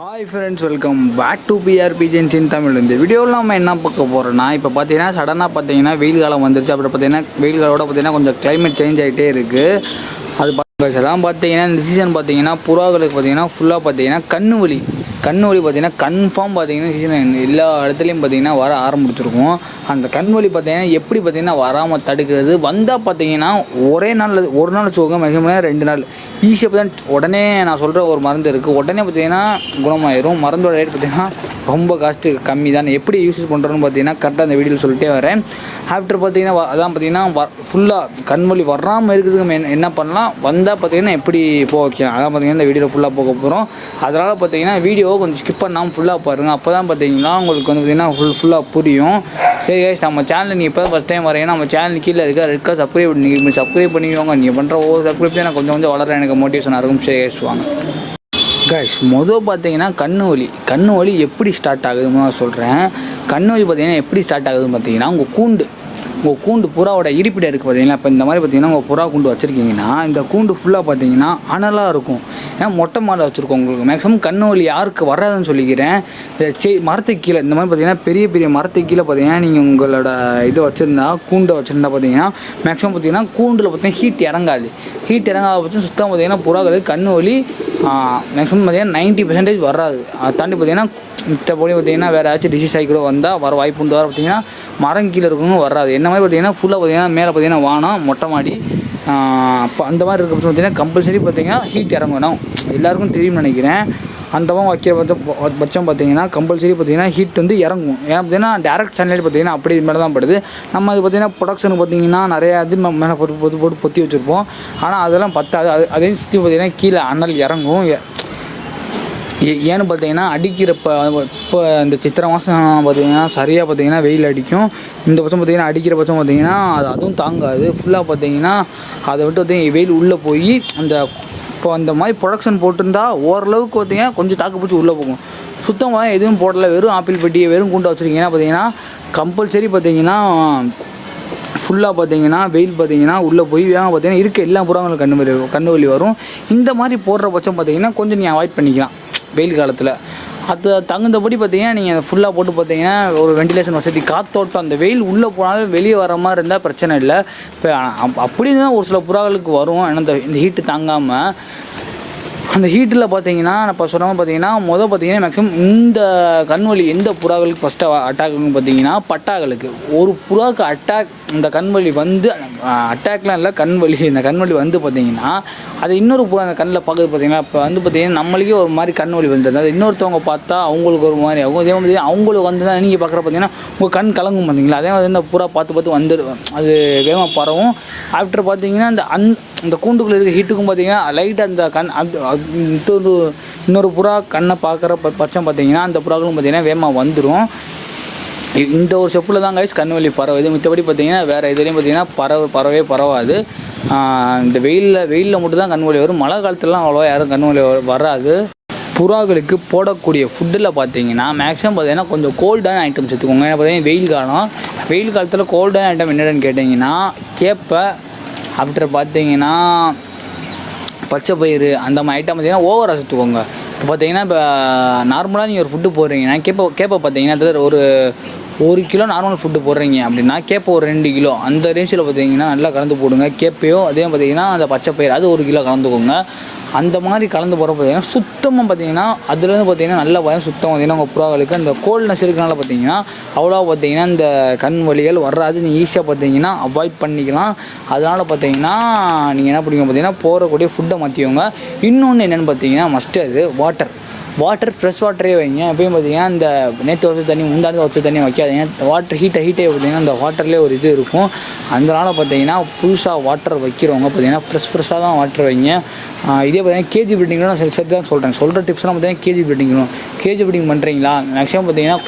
Hi friends welcome back to பிஆர்பிஜென்ஸ் Tamil இந்த வீடியோவில் நம்ம என்ன பார்க்க போகிறோம்னா இப்போ பார்த்தீங்கன்னா சடனாக பார்த்தீங்கன்னா வெயில் காலம் வந்துருச்சு. அப்புறம் பார்த்தீங்கன்னா வெயில் காலோட பார்த்தீங்கன்னா கொஞ்சம் கிளைமேட் சேஞ்ச் ஆகிட்டே இருக்குது அது பார்த்து அதான் பார்த்தீங்கன்னா இந்த சீசன் பார்த்தீங்கன்னா புறாக்களுக்கு பார்த்தீங்கன்னா ஃபுல்லாக பார்த்தீங்கன்னா கண்ணு வலி கண் வலி பார்த்தீங்கன்னா கன்ஃபார்ம் பார்த்தீங்கன்னா சீசன் எல்லா இடத்துலையும் பார்த்தீங்கன்னா வர ஆரம்பிச்சிருக்கும். அந்த கண் வலி பார்த்தீங்கன்னா எப்படி பார்த்தீங்கன்னா வராமல் தடுக்கிறது? வந்தால் பார்த்தீங்கன்னா ஒரே நாள் ஒரு நாள் வச்சுக்கோங்க மேக்ஸிமம் ரெண்டு நாள். ஈஸியாக தான் உடனே நான் சொல்கிற ஒரு மருந்து இருக்குது உடனே பார்த்தீங்கன்னா குணமாயிரும். மருந்தோட ரேட் பார்த்தீங்கன்னா ரொம்ப காஸ்ட்டு கம்மி தான் எப்படி யூஸ் பண்ணுறோன்னு பார்த்தீங்கன்னா கரெக்டாக அந்த வீடியோவில் சொல்லிட்டே வரேன். ஆஃப்டர் பார்த்தீங்கன்னா வ- அதான் பார்த்தீங்கன்னா ஃபுல்லாக கண்மொழி வராமல் இருக்கிறதுக்கு என்ன என்ன பண்ணலாம்? வந்தால் பார்த்தீங்கன்னா எப்படி போக வைக்கலாம்? அதான் பார்த்தீங்கன்னா இந்த வீடியோவில் ஃபுல்லாக போக போகிறோம் அதனால் பார்த்தீங்கன்னா வீடியோ கொஞ்சம் ஸ்கிப் பண்ணாமல் ஃபுல்லாக பாருங்கள் அப்போ தான் பார்த்தீங்கன்னா உங்களுக்கு வந்து பார்த்தீங்கன்னா ஃபுல் ஃபுல்லாக புரியும். சரி guys, நம்ம சேனல் நீ இப்போ ஃபஸ்ட் டைம் வரீங்கன்னா நம்ம சேனல் கீழே இருக்க ரெட் கலர் சப்ஸ்கிரைப் நீங்கள் சப்ஸ்கிரைப் பண்ணிக்கோங்க. நீங்கள் பண்ணுற ஒவ்வொரு சப்ஸ்கிரைப் நான் கொஞ்சம் கொஞ்சம் வளர எனக்கு மோட்டிவேஷனாக இருக்கும் சரி guys, வாங்க. கைஸ் மொதல் பார்த்தீங்கன்னா கண்ணு வலி. கண்ணு வலி எப்படி ஸ்டார்ட் ஆகுதுன்னு நான் சொல்கிறேன் கண்ணு வலி பார்த்தீங்கன்னா எப்படி ஸ்டார்ட் ஆகுதுன்னு பார்த்தீங்கன்னா உங்கள் கூண்டு. உங்கள் கூண்டு புறாவோட இருப்பிடம் இருக்குது பார்த்தீங்களா இப்போ இந்த மாதிரி பார்த்தீங்கன்னா உங்கள் புறா கூண்டு வச்சுருக்கீங்கன்னா இந்த கூண்டு ஃபுல்லாக பார்த்தீங்கன்னா அனலாக இருக்கும். ஏன்னா மொட்டை மாடை வச்சுருக்கோம் உங்களுக்கு. மேக்ஸிமம் கண்ணு வலி யாருக்கு வராதுன்னு சொல்லிக்கிறேன். இந்த செ மரத்துக்கு கீழே இந்த மாதிரி பார்த்தீங்கன்னா பெரிய பெரிய மரத்துக்கு கீழே பார்த்தீங்கன்னா நீங்கள் உங்களோட இதை வச்சுருந்தா கூண்டை வச்சுருந்தா பார்த்தீங்கன்னா மேக்ஸிமம் பார்த்தீங்கன்னா கூண்டில் பார்த்தீங்கன்னா ஹீட் இறங்காது. ஹீட் இறங்காத பட்சம் சுத்தம் பார்த்தீங்கன்னா புறாக்களுக்கு கண்ணு வலி மேக்ஸிமம் பார்த்தீங்கன்னா நைன்ட்டி பர்சன்டேஜ் வராது. அதை தாண்டி பார்த்தீங்கன்னா மித்தபடி பார்த்தீங்கன்னா வேறு ஏதாச்சும் டிசீஸ் ஆகி கூட வந்தால் வர வாய்ப்பு உண்டு. வர பார்த்தீங்கன்னா மரம் கீழே இருக்கணும் வராது. என்ன மாதிரி பார்த்தீங்கன்னா ஃபுல்லாக பார்த்தீங்கன்னா மேலே பார்த்தீங்கன்னா வானம் மொட்டை மாடி அப்போ அந்த மாதிரி இருக்க பட்சம் பார்த்தீங்கன்னா கம்பல்சரி பார்த்தீங்கன்னா ஹீட் இறங்கணும். எல்லாருக்கும் தெரியும்னு நினைக்கிறேன். அந்த மாதிரி வைக்கிற பட்சம் பட்சம் பார்த்தீங்கன்னா கம்பல்சரி பார்த்தீங்கன்னா ஹீட் வந்து இறங்கும். ஏன்னா பார்த்தீங்கன்னா டேரக்ட் சன்லைட் பார்த்தீங்கன்னா அப்படி இது மேலே தான் படுது. நம்ம அது பார்த்தீங்கன்னா ப்ரொடக்ஷனுக்கு பார்த்தீங்கன்னா நிறையா இது மேலே போட்டு போட்டு போட்டு பொத்தி வச்சுருப்போம். ஆனால் அதெல்லாம் பத்தாது. அது அதே சுற்றி பார்த்தீங்கன்னா கீழே அனல் இறங்கும். ஏன்னு பார்த்தீங்கன்னா அடிக்கிறப்ப இப்போ இந்த சித்திரை மாதம் பார்த்தீங்கன்னா சரியாக பார்த்தீங்கன்னா வெயில் அடிக்கும். இந்த பட்சம் பார்த்தீங்கன்னா அடிக்கிற பட்சம் பார்த்தீங்கன்னா அது அதுவும் தாங்காது. ஃபுல்லாக பார்த்தீங்கன்னா அதை விட்டு பார்த்தீங்கன்னா வெயில் உள்ளே போய் அந்த இப்போ அந்த மாதிரி ப்ரொடக்ஷன் போட்டிருந்தா ஓரளவுக்கு பார்த்தீங்கன்னா கொஞ்சம் தாக்கு பிடிச்சி உள்ளே போகும். சுத்தமாக எதுவும் போடல. வெறும் ஆப்பிள் பெட்டியை வெறும் கூண்டை வச்சுருக்கீங்கன்னா பார்த்தீங்கன்னா கம்பல்சரி பார்த்தீங்கன்னா ஃபுல்லாக பார்த்தீங்கன்னா வெயில் பார்த்தீங்கன்னா உள்ளே போய் வேகம் பார்த்தீங்கன்னா இருக்க எல்லா புறாங்களும் கண்ணு வலி கண்ணு வலி வரும். இந்த மாதிரி போடுற பட்சம் பார்த்தீங்கன்னா கொஞ்சம் நீ அவாய்ட் பண்ணிக்கலாம். வெயில் காலத்தில். அது தகுந்தபடி பார்த்தீங்கன்னா நீங்கள் ஃபுல்லாக போட்டு பார்த்தீங்கன்னா ஒரு வெண்டிலேஷன் வசதி காத்தோட்டம் அந்த வெயில் உள்ளே போனாலும் வெளியே வர மாதிரி இருந்தால் பிரச்சனை இல்லை. இப்போ அப்படி தான் ஒரு சில புறாக்களுக்கு வரும். ஏன்னா இந்த இந்த ஹீட்டு தாங்காமல் அந்த ஹீட்டில் பார்த்தீங்கன்னா நான் இப்போ சொன்ன பார்த்தீங்கன்னா மொதல் பார்த்தீங்கன்னா மேக்ஸிமம் இந்த கண்வலி எந்த புறாக்களுக்கு ஃபஸ்ட்டு அட்டாக்னு பார்த்தீங்கன்னா பட்டாக்களுக்கு. ஒரு புறாவுக்கு அட்டாக் இந்த கண்வலி வந்து அட்டாக்லாம் இல்லை கண்வலி இந்த கண்வலி வந்து பார்த்தீங்கன்னா அது இன்னொரு புறா அந்த கண்ணில் பார்க்குறது பார்த்தீங்கன்னா இப்போ வந்து பார்த்தீங்கன்னா நம்மளுக்கே ஒரு மாதிரி கண்வலி வந்துருது. அது இன்னொருத்தவங்க பார்த்தா அவங்களுக்கு ஒரு மாதிரி ஆகும். அதே மாதிரி அவங்களுக்கு வந்து தான் நீங்கள் பார்க்குற பார்த்தீங்கன்னா உங்கள் கண் கலங்கும் பார்த்தீங்களா அதே மாதிரி இந்த புறா பார்த்து பார்த்து வந்துடும் அது வேகமாக பரவும். ஆஃப்டர் பார்த்தீங்கன்னா அந்த அந் இந்த கூண்டுக்குள்ளே இருக்க ஹீட்டுக்கும் பார்த்தீங்கன்னா லைட்டாக அந்த கண் அந்த அது இன்னொரு இன்னொரு புறா கண்ணை பார்க்குற ப பட்சம் பார்த்தீங்கன்னா அந்த புறாக்களும் பார்த்தீங்கன்னா வேகமாக வந்துடும் இந்த ஒரு செப்பில் தான் கைஸ் கண் வலி பரவுது. மித்தபடி பார்த்தீங்கன்னா வேறு இதுலேயும் பார்த்தீங்கன்னா பரவ பரவே பரவாது. இந்த வெயிலில் வெயிலில் மட்டும் தான் கண் வலி வரும். மழை காலத்துலலாம் அவ்வளோவா யாரும் கண் வலி வ- வராது. புறாக்களுக்கு போடக்கூடிய ஃபுட்டில் பார்த்தீங்கன்னா மேக்ஸிமம் பார்த்தீங்கன்னா கொஞ்சம் கோல்டான ஐட்டம்ஸ் எடுத்துக்கோங்க. ஏன்னா பார்த்தீங்கன்னா வெயில் காலம். வெயில் காலத்தில் கோல்டான ஐட்டம் என்னென்னு கேட்டிங்கன்னா கேப்பை ஆஃப்டர் பார்த்தீங்கன்னா பச்சை பயிறு அந்த மாதிரி ஐட்டம் பார்த்தீங்கன்னா ஓவராக சுற்றுக்கோங்க இப்போ பார்த்தீங்கன்னா இப்போ நார்மலாக நீங்கள் ஒரு ஃபுட்டு போடுறீங்கன்னா கேப்போ கேப்பை பார்த்தீங்கன்னா அதில் ஒரு ஒரு கிலோ நார்மல் ஃபுட்டு போடுறீங்க அப்படின்னா கேப்பை ஒரு ரெண்டு கிலோ அந்த ரேஞ்சில் பார்த்தீங்கன்னா நல்லா கலந்து போடுங்க. கேப்பையோ அதே பார்த்தீங்கன்னா அந்த பச்சை பயிர் அது ஒரு கிலோ கலந்துக்கோங்க. அந்த மாதிரி கலந்து போகிற பார்த்தீங்கன்னா சுத்தமாக பார்த்தீங்கன்னா அதுலேருந்து பார்த்தீங்கன்னா நல்ல பயம் சுத்தம் பார்த்தீங்கன்னா உங்கள் புறாக்களுக்கு அந்த கோல்ட்னஸ் இருக்கனால பார்த்தீங்கன்னா அவ்வளோ பார்த்தீங்கன்னா இந்த கண் வலிகள் வராது. நீங்கள் ஈஸியாக பார்த்தீங்கன்னா அவாய்ட் பண்ணிக்கலாம். அதனால் பார்த்தீங்கன்னா நீங்கள் என்ன பிடிக்கும் பார்த்தீங்கன்னா போகக்கூடிய ஃபுட்டை மாற்றிக்கோங்க இன்னொன்று என்னென்னு பார்த்தீங்கன்னா மஸ்ட் அது வாட்டர் வாட்டர் ஃப்ரெஷ் வாட்டரே வைங்க. எப்பயும் பார்த்தீங்கன்னா இந்த நேற்று வச்ச தண்ணி முந்தாந்து வச்ச தண்ணி வைக்காதீங்க. வாட்டர் ஹீட்டை ஹீட்டே பார்த்தீங்கன்னா அந்த வாட்டர்லேயே ஒரு இது இருக்கும். அதனால் பார்த்தீங்கன்னா புதுசாக வாட்டர் வைக்கிறவங்க பார்த்தீங்கன்னா ஃப்ரெஷ் ஃப்ரெஷ்ஷாக தான் வாட்டர் வைங்க. இதே பார்த்தீங்கன்னா கேஜி பில்டிங்லாம் சரி சரி தான் சொல்கிறேன் சொல்கிற டிப்ஸ்லாம் பார்த்தீங்கன்னா கேஜி பில்டிங்கும் கேஜி பில்டிங் பண்ணுறீங்களா மேக்ஸிமம் பார்த்தீங்கன்னா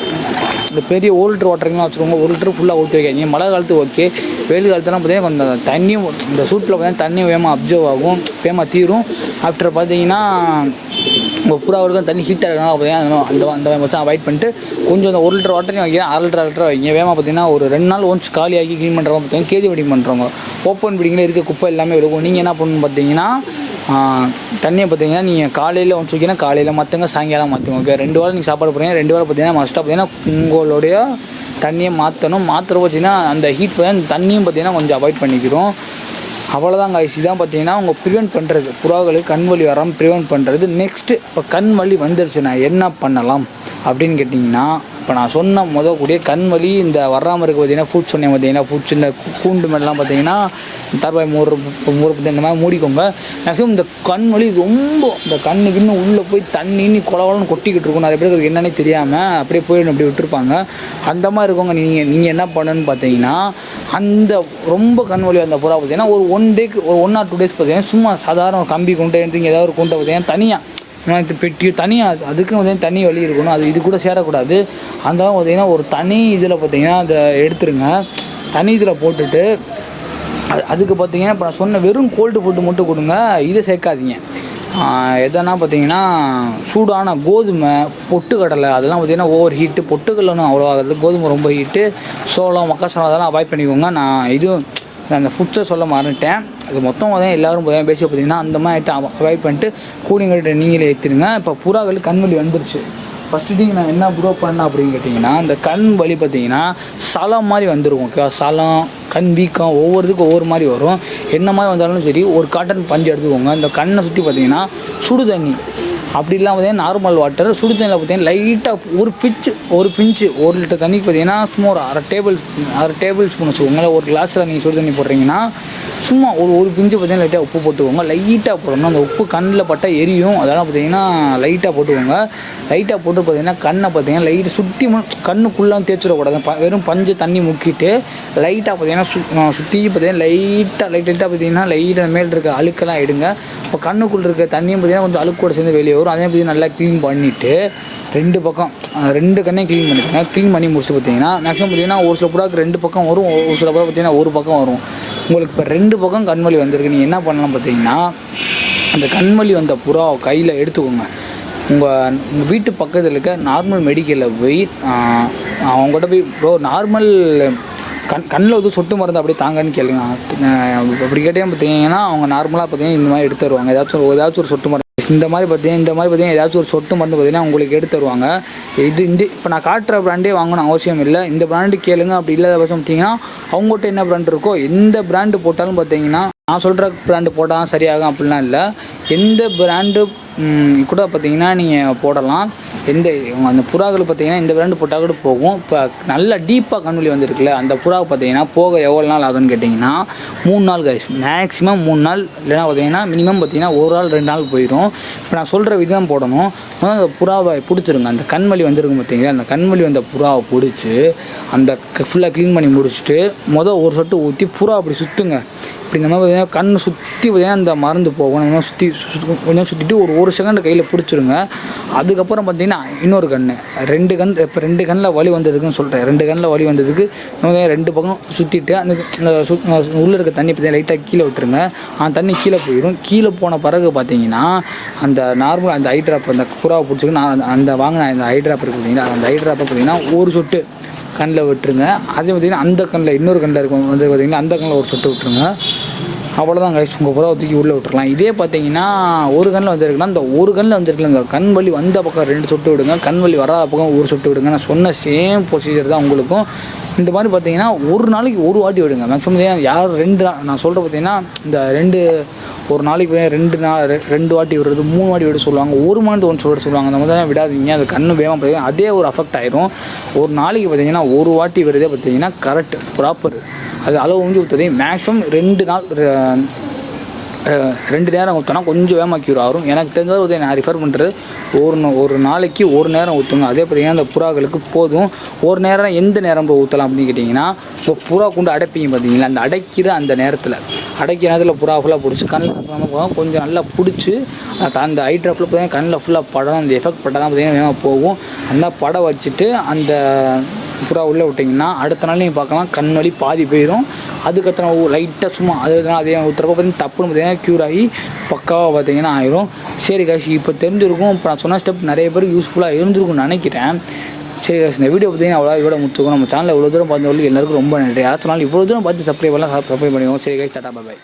இந்த பெரிய ஒரு லிட்டர் வச்சுக்கோங்க. ஒரு லிட்டர் ஃபுல்லாக ஊற்றி வைக்காதீங்க. மழை காலத்து ஓகே வெயில் காலத்துலாம் பார்த்தீங்கன்னா கொஞ்சம் தண்ணியும் இந்த சூட்டில் பார்த்தீங்கன்னா தண்ணி வேகமாக அப்சர்வ் ஆகும். வேகமாக தீரும். ஆஃப்டர் பார்த்தீங்கன்னா நம்ம புறா வரைக்கும் தண்ணி ஹீட்டாக இருக்கனால பார்த்தீங்கன்னா அந்த அந்த மச்சான் அவாய்ட் பண்ணிட்டு கொஞ்சம் அந்த ஒரு லிட்டர் வாட்டரையும் வைங்க அரை லிட்டர் அரை லிட்டர் வைங்க வேகமாக பார்த்தீங்கன்னா ஒரு ரெண்டு நாள் ஒன்ஸ் காலியாகி க்ளீன் பண்ணுறவங்க பார்த்தீங்கன்னா கேஜி வெட்டிங் பண்ணுறவங்க ஓப்பன் பிடிங்கில் இருக்க குப்பை எல்லாமே இருக்கும் நீங்கள் என்ன பண்ணணும் பார்த்தீங்கன்னா தண்ணியை பார்த்தீங்கன்னா நீங்கள் காலையில் ஒன்று வைக்கினா காலையில் மாற்றுங்க சாயங்காலம் மாற்றுங்க ஓகே ரெண்டு வாரம் நீங்கள் சாப்பாடு போகிறீங்க ரெண்டு வாரம் பார்த்தீங்கன்னா மஸ்ட்டாக பார்த்தீங்கன்னா உங்களுடைய தண்ணியை மாற்றணும் மாற்றுற பார்த்தீங்கன்னா அந்த ஹீட் பார்த்தீங்கன்னா தண்ணியும் பார்த்தீங்கன்னா கொஞ்சம் அவாய்ட் பண்ணிக்கிறோம். அவ்வளோதான் guys. தான் பார்த்தீங்கன்னா உங்கள் ப்ரிவெண்ட் பண்ணுறது புறாக்களுக்கு கண் வலி வராமல் ப்ரிவெண்ட் பண்ணுறது நெக்ஸ்ட்டு இப்போ கண் வலி வந்துருச்சுன்னா என்ன பண்ணலாம்? அப்படின்னு கேட்டிங்கன்னா இப்போ நான் சொன்ன முத கூடிய கண் வலி இந்த வராமல் இருக்க பார்த்தீங்கன்னா ஃபுட் சொன்னேன் பார்த்தீங்கன்னா ஃபுட்ஸ் இந்த கூ- கூண்டு மாதிரிலாம் பார்த்தீங்கன்னா தர்பாய் மூறு மூறு இந்த மாதிரி மூடிக்கோங்க. மேக்ஸிமம் இந்த கண் வலி ரொம்ப இந்த கண்ணுக்கு இன்னும் உள்ளே போய் தண்ணி இன்னி குளவளன்னு கொட்டிக்கிட்டு இருக்கும். நிறைய பேருக்கு என்னன்னே தெரியாமல் அப்படியே போயிடும் அப்படி விட்டுருப்பாங்க. அந்த மாதிரி இருக்கவங்க நீங்கள் நீங்கள் என்ன பண்ணணும்னு பார்த்தீங்கன்னா அந்த ரொம்ப கண் வலி அந்த புறா பார்த்தீங்கன்னா ஒரு ஒன் டேக்கு ஒரு ஒன் ஆர் டூ டேஸ் பார்த்தீங்கன்னா சும்மா சாதாரண ஒரு கம்பி கொண்டு எடுத்து ஏதாவது ஒரு குண்டை பார்த்தீங்கன்னா தனியாக இது பெட்டி தனியாக அதுக்குன்னு பார்த்தீங்கன்னா தனி வழி இருக்கணும். அது இது கூட சேரக்கூடாது. அந்த மாதிரி பார்த்தீங்கன்னா ஒரு தனி இதில் பார்த்தீங்கன்னா அதை எடுத்துருங்க. தனி இதில் போட்டுட்டு அது அதுக்கு பார்த்தீங்கன்னா இப்போ நான் சொன்ன வெறும் கோல்டு ஃபுட்டு மட்டும் கொடுங்க. இதை சேர்க்காதீங்க. எதனா பார்த்தீங்கன்னா சூடான கோதுமை பொட்டுக்கடலை அதெல்லாம் பார்த்தீங்கன்னா ஓவர் ஹீட்டு பொட்டுக்கடலைன்னு அவ்வளோ ஆகுது. கோதுமை ரொம்ப ஹீட்டு சோளம் மக்காசோளம் அதெல்லாம் அவாய்ட் பண்ணிக்கோங்க. நான் இதுவும் நான் அந்த ஃபுட்ஸை சொல்ல மறந்துட்டேன். அது மொத்தம் தான் எல்லாரும் பேசி பார்த்தீங்கன்னா அந்த மாதிரி ஐட்டம் அவாய்ட் பண்ணிட்டு கூலிங்கிட்ட நீங்களே ஏற்றிருங்க இப்போ புறாக்கள் கண்வழி வந்துருச்சு. ஃபஸ்ட்டு திங் நான் என்ன ப்ரோ பண்ணேன் அப்படின்னு கேட்டிங்கன்னா இந்த கண் வலி பார்த்தீங்கன்னா சலம் மாதிரி வந்துருக்கும். ஓகேவா சலம் கண் வீக்கம் ஒவ்வொருத்துக்கும் ஒவ்வொரு மாதிரி வரும். என்ன மாதிரி வந்தாலும் சரி ஒரு காட்டன் பஞ்சு எடுத்துக்கோங்க. இந்த கண்ணை சுற்றி பார்த்தீங்கன்னா சுடு தண்ணி. அப்படி இல்லாமல் பார்த்தீங்கன்னா நார்மல் வாட்டர் சுடு தண்ணியில் பார்த்தீங்கன்னா லைட்டாக ஒரு பிச்சு ஒரு பிஞ்சு ஒரு லிட்டர் தண்ணிக்கு பார்த்தீங்கன்னா சும்மா ஒரு அரை டேபிள் அரை டேபிள் ஸ்பூன் வச்சுக்கோங்களேன் ஒரு கிளாஸில் நீங்கள் சுடு தண்ணி போடுறீங்கன்னா சும்மா ஒரு ஒரு பிஞ்சு பார்த்தீங்கன்னா லைட்டாக உப்பு போட்டுக்கோங்க. லைட்டாக போடணும். அந்த உப்பு கண்ணில் பட்டால் எரியும். அதெல்லாம் பார்த்தீங்கன்னா லைட்டாக போட்டுக்கோங்க. லைட்டாக போட்டு பார்த்தீங்கன்னா கண்ணை பார்த்தீங்கன்னா லைட்டு சுற்றி கண்ணுக்குள்ளாம் தேய்ச்சிடக்கூடாது. வெறும் பஞ்சு தண்ணி முக்கிட்டு லைட்டாக பார்த்தீங்கன்னா சு சுற்றி பார்த்தீங்கன்னா லைட்டாக லைட் லைட்டாக பார்த்தீங்கன்னா லைட்டாக மேல் இருக்க அழுக்கெல்லாம் எடுங்க. இப்போ கண்ணுக்குள்ள இருக்க தண்ணியும் பார்த்தீங்கன்னா கொஞ்சம் அழுக்கோட சேர்ந்து வெளியே வரும் அதே பார்த்தீங்கன்னா நல்லா க்ளீன் பண்ணிவிட்டு ரெண்டு பக்கம் ரெண்டு கண்ணையும் க்ளீன் பண்ணிக்கோங்க. க்ளீன் பண்ணி முடிச்சுட்டு பார்த்தீங்கன்னா மேக்ஸிமம் பார்த்தீங்கன்னா ஒரு சில புடாக்கு ரெண்டு பக்கம் வரும் ஒரு சில புடா பார்த்தீங்கன்னா ஒரு பக்கம் வரும். உங்களுக்கு இப்போ ரெண்டு பக்கம் கண்வலி வந்திருக்கு. நீங்கள் என்ன பண்ணலாம் பார்த்தீங்கன்னா அந்த கண்வலி வந்த புறா கையில் எடுத்துக்கோங்க. உங்கள் உங்கள் வீட்டு பக்கத்தில் இருக்க நார்மல் மெடிக்கலில் போய் அவங்ககிட்ட போய் ப்ரோ நார்மல் கண் கண்ணில் வந்து சொட்டு மருந்து அப்படியே தாங்கன்னு கேளுங்க. அப்படி கேட்டே பார்த்தீங்கன்னா அவங்க நார்மலாக பார்த்தீங்கன்னா இந்த மாதிரி எடுத்து ஏதாச்சும் ஒரு ஏதாச்சும் ஒரு சொட்டு மருந்து இந்த மாதிரி பார்த்தீங்கன்னா இந்த மாதிரி பார்த்தீங்கன்னா ஏதாச்சும் ஒரு சொட்டு மருந்து பார்த்தீங்கன்னா உங்களுக்கு எடுத்து தருவாங்க. இது இந்த இப்போ நான் காட்டுற ப்ராண்டே வாங்கணும் அவசியம் இல்லை. இந்த ப்ராண்டு கேளுங்க அப்படி இல்லாத பட்சம் பார்த்தீங்கன்னா அவங்ககிட்ட என்ன ப்ராண்ட் இருக்கோ எந்த ப்ராண்டு போட்டாலும் பார்த்தீங்கன்னா நான் சொல்கிற பிராண்டு போட்டால் சரியாகும் அப்படிலாம் இல்லை. எந்த பிராண்டு கூட பார்த்தீங்கன்னா நீங்கள் போடலாம். எந்த அந்த புறாக்கள் பார்த்தீங்கன்னா இந்த பிராண்டு போட்டால் கூட போகும். இப்போ நல்ல டீப்பாக கண்வழி வந்திருக்குல்ல அந்த புறாவை பார்த்தீங்கன்னா போக எவ்வளோ நாள் ஆகுதுன்னு கேட்டிங்கன்னா மூணு நாள் கைஸ் மேக்ஸிமம் மூணு நாள் இல்லைன்னா பார்த்தீங்கன்னா மினிமம் பார்த்தீங்கன்னா ஒரு நாள் ரெண்டு நாள் போயிடும். இப்போ நான் சொல்கிற விதம் போடணும். முதல்ல அந்த புறாவை பிடிச்சிருங்க. அந்த கண்வலி வந்திருக்கும் பார்த்தீங்களா அந்த கண்வலி வந்த புறாவை பிடிச்சி அந்த ஃபுல்லாக க்ளீன் பண்ணி முடிச்சுட்டு மொதல் ஒரு சொட்டு ஊற்றி புறா அப்படி சுற்றுங்க அப்படி இந்த மாதிரி பார்த்தீங்கன்னா கண் சுற்றி பார்த்தீங்கன்னா அந்த மருந்து போகும். சுற்றி மாதிரி சுற்றி கொஞ்சம் சுற்றிட்டு ஒரு ஒரு செகண்ட் கையில் பிடிச்சிருங்க. அதுக்கப்புறம் பார்த்தீங்கன்னா இன்னொரு கண். ரெண்டு கண் இப்போ ரெண்டு கண்ணில் வலி வந்ததுக்குன்னு சொல்கிறேன் ரெண்டு கண்ணில் வலி வந்ததுக்கு ரெண்டு பக்கம் சுற்றிட்டு அந்த சு உள்ளே இருக்க தண்ணி பார்த்தீங்கன்னா லைட்டாக கீழே விட்டுருங்க. அந்த தண்ணி கீழே போயிடும் கீழே போன பிறகு பார்த்தீங்கன்னா அந்த நார்மல் அந்த ஐ அந்த புறாவை பிடிச்சிருக்கு நான் அந்த- அந்த வாங்கின அந்த ஐ ட்ராப் இருக்குது பார்த்தீங்கன்னா அந்த ஐ ட்ராப்பை பார்த்தீங்கன்னா ஒரு சொட்டு கண்ணில் விட்டுருங்க. அதே பார்த்தீங்கன்னா அந்த கண்ணில் இன்னொரு கண்ணில் இருக்கும். வந்து பார்த்திங்கன்னா அந்த கண்ணில் ஒரு சொட்டு விட்டுருங்க. அவ்வளோதான் கைஸ் உங்கள் புறா தூக்கி உள்ளே விட்டுருலாம் இதே பார்த்தீங்கன்னா ஒரு கண்ணில் வந்துருக்குன்னா இந்த ஒரு கண்ணில் வந்திருக்குல்ல இந்த கண் வலி வந்த பக்கம் ரெண்டு சொட்டு விடுங்க. கண் வலி வராத பக்கம் ஒரு சொட்டு விடுங்க. நான் சொன்ன சேம் ப்ரொசீஜர் தான் உங்களுக்கும். இந்த மாதிரி பார்த்தீங்கன்னா ஒரு நாளைக்கு ஒரு வாட்டி விடுங்க. மேக்ஸிமம் யார் ரெண்டு நான் சொல்கிற பார்த்தீங்கன்னா இந்த ரெண்டு ஒரு நாளைக்கு பார்த்தீங்கன்னா ரெண்டு நாள் ரெ- ரெண்டு வாட்டி விடுறது மூணு வாட்டி விட சொல்லுவாங்க. ஒரு மந்த் ஒன்று விட சொல்லுவாங்க. அந்த மாதிரி விடாதீங்க. அது கண்ணு வேகமாக பார்த்தீங்கன்னா அதே ஒரு அஃபெக்ட் ஆயிரும். ஒரு நாளைக்கு பார்த்தீங்கன்னா ஒரு வாட்டி விடுறதே பார்த்தீங்கன்னா கரெக்ட் ப்ராப்பர் அது அளவு வந்து ஊற்றுறது மேக்ஸிமம் ரெண்டு நாள் ரெண்டு நேரம் ஊற்றினா கொஞ்சம் வேகமாக க்யூர் ஆகும் எனக்கு தெரிஞ்சது வந்து நான் ரிஃபர் பண்ணுறது ஒரு ஒரு நாளைக்கு ஒரு நேரம் ஊற்றுங்க அதே பார்த்தீங்கன்னா அந்த புறாக்களுக்கு போதும். ஒரு நேரம் எந்த நேரம் போய் ஊற்றலாம் அப்படின்னு கேட்டிங்கன்னா இப்போ புறா கொண்டு அடைப்பீங்க பார்த்தீங்களா அந்த அடைக்கிற அந்த நேரத்தில். அடைக்கிற நேரத்தில் புறா ஃபுல்லாக பிடிச்சி கண்ணில் கொஞ்சம் நல்லா பிடிச்சி அந்த ஹைட்ராஃபில் பார்த்தீங்கன்னா கண்ணில் ஃபுல்லாக படம் அந்த எஃபெக்ட் பட்டால் தான் பார்த்தீங்கன்னா வேகமாக போகும். அந்த படம் வச்சுட்டு அந்த புறா உள்ளே விட்டிங்கன்னா அடுத்த நாள் நீங்கள் பார்க்கலாம் கண் வலி பாதி போயிடும் அதுக்கப்புறம் லைட்டாக சும்மா அது அதே ஊற்றுறப்ப பார்த்தீங்கன்னா தப்புன்னு பார்த்தீங்கன்னா க்யூர் ஆகி பக்காவாக பார்த்தீங்கன்னா ஆயிரும். சரி காஷ் இப்போ தெரிஞ்சிருக்கும். இப்போ நான் சொன்ன ஸ்டெப் நிறைய பேருக்கு யூஸ்ஃபுல்லாக இருந்திருக்கும்னு நினைக்கிறேன். சரி காசு இந்த வீடியோ பார்த்தீங்கன்னா அவ்வளோ இவ்வளோ முடிச்சுக்கோ நம்ம சேனலில் இவ்வளோ தூரம் பார்த்து எல்லாருக்கும் ரொம்ப நன்றி. யாராச்சும் நாள் இவ்வளோ தூரம் பார்த்து சப்ஸ்கிரைப் பண்ணலாம் சப்ஸ்கிரைப் பண்ணிக்கோங்க. சரி காசு டாட்டா பாய்